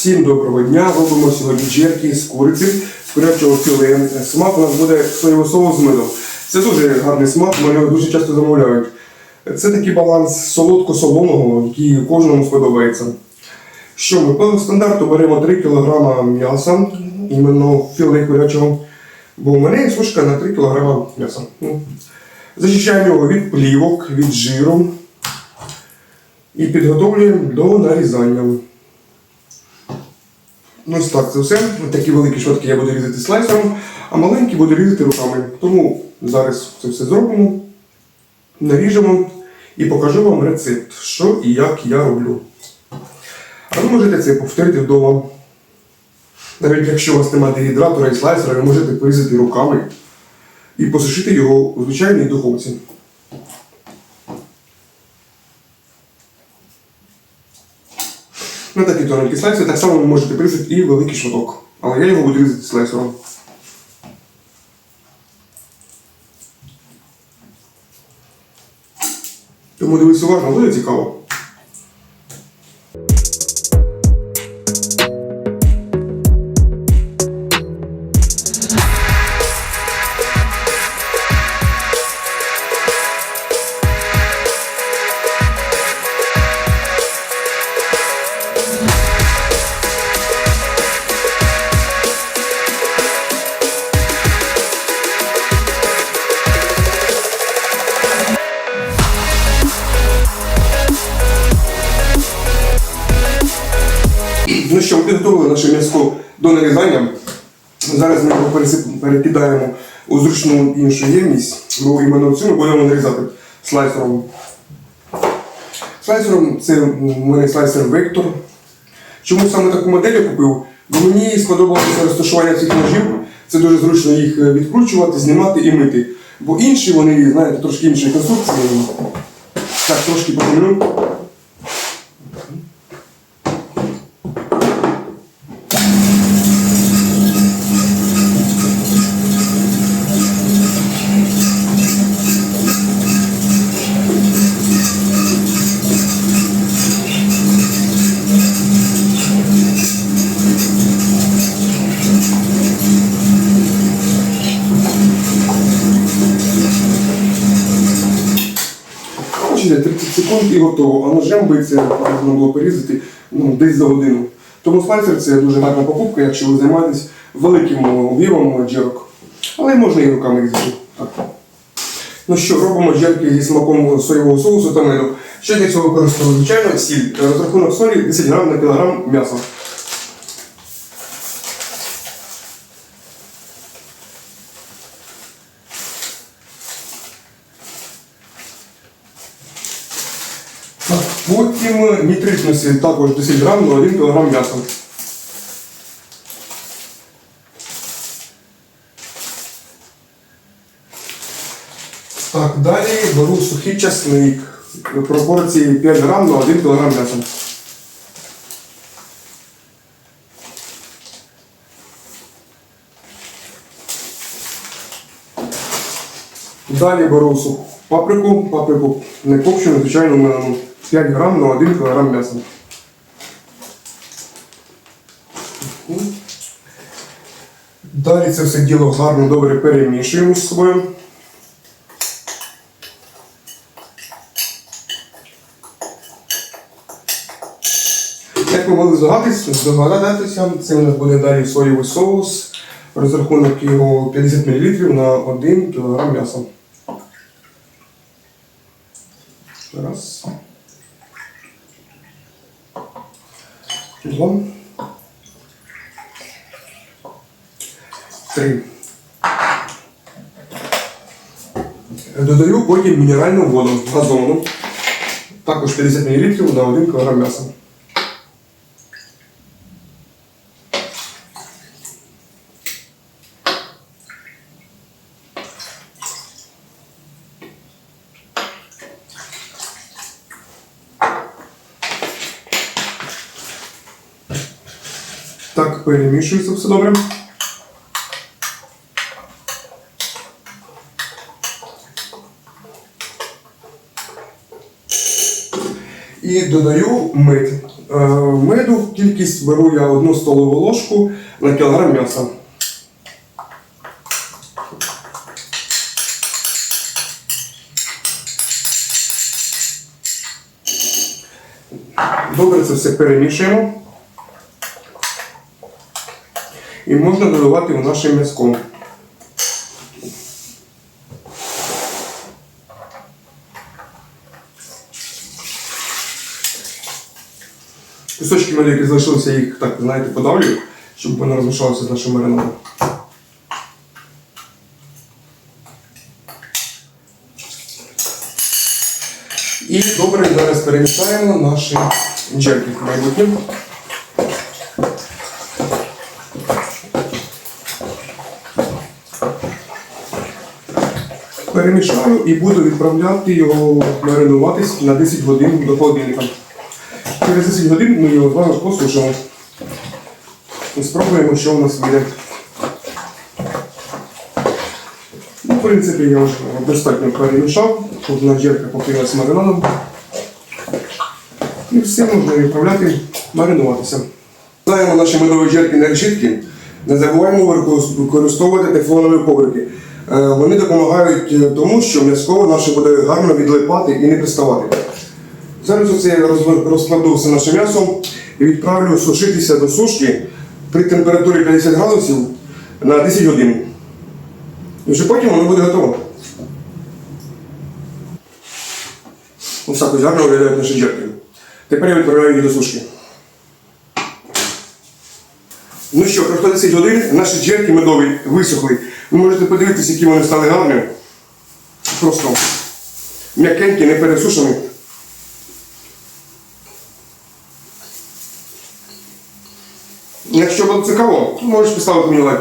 Всім доброго дня. Робимо сьогодні джерки з куриці, з курячого філе. Смак у нас буде соєвий соус з медом. Це дуже гарний смак, мене його дуже часто замовляють. Це такий баланс солодко-солоного, який кожному сподобається. Що ми по стандарту беремо 3 кг м'яса, іменно філе курячого, бо у мене є сушка на 3 кг м'яса. Ну, Зачищаємо його від плівок, від жиру і підготовлюємо до нарізання. Ну, ось так, це все. Такі великі шматки я буду різати слайсером, а маленькі буду різати руками. Тому зараз це все зробимо, наріжемо і покажу вам рецепт, що і як я роблю. А ви можете це повторити вдома. Навіть якщо у вас немає дегідратора і слайсера, ви можете порізати руками і посушити його у звичайній духовці. На такі тоненькі слайси так само ви можете порізати і великий шматок. Але я його буду різати слайсером. Тому дивись уважно, буде цікаво. Ну що, підготували наше м'ясо до нарізання. Зараз ми його перекидаємо у зручну іншу ємність, бо іменно цю ми будемо нарізати слайсером. Слайсером це у мене слайсер Vector. Чому саме таку модель я купив? Бо мені сподобалося розташування цих ножів. Це дуже зручно їх е, відкручувати, знімати і мити. Бо інші вони, знаєте, трошки іншої конструкції. Так, трошки покажу. Бачите, 30 секунд і готово. А ножем би це потрібно було порізати ну, десь за годину. Тому слайсер це дуже гарна покупка, якщо ви займаєтесь великим об'ємом джерок. Але можна і руками різати. Так. Ну що, робимо джерки зі смаком соєвого соусу та меду. Що для цього використовую? Звичайно, сіль. Розрахунок солі 10 грам на кілограм м'яса. Потім нітритності також 10 грам на 1 кг м'яса. Так, далі беру сухий часник. В пропорції 5 грам на 1 кг м'яса. Далі беру суху паприку, паприку не копчену, звичайно, мелену. 5 грам на 1 кг м'яса. Далі це все діло гарно добре перемішуємо з собою. Як ви могли здогадатися, здогадатися, це у нас буде далі соєвий соус. Розрахунок його 50 мл на 1 кг м'яса. Раз. Два. Три. Додаю потім мінеральну воду газовану. Також 50 мл на 1 кг м'яса. Так, перемішується все добре. І додаю мед. Е, Меду кількість беру я одну столову ложку на кілограм м'яса. Добре це все перемішуємо. І можна додавати в наше м'язко. Кусочки які залишилися, їх так, знаєте, подавлю, щоб воно розмішалося з нашим маринадом. І добре зараз перемішаємо наші джерки майбутнє. Перемішаю і буду відправляти його маринуватись на 10 годин до холодильника. Через 10 годин ми його з вами посушимо. І спробуємо, що у нас вийде. Ну, в принципі, я вже достатньо перемішав. Одна джерка покрилась маринадом. І все можна відправляти маринуватися. Знаємо наші медові джерки на решітки. Не забуваємо використовувати тефлонові коврики. Е, Вони допомагають е, тому, що м'язко наше буде гарно відлипати і не приставати. Зараз оце я розкладу все наше м'ясо і відправлю сушитися до сушки при температурі 50 градусів на 10 годин. І вже потім воно буде готово. Ось так ось гарно виглядають наші джерки. Тепер я відправляю їх до сушки. Ну що, пройшло 10 годин, наші джерки медові висохли. Ви можете подивитися, які вони стали гарні. Просто м'якенькі, не пересушені. Якщо було цікаво, можеш поставити мені лайк.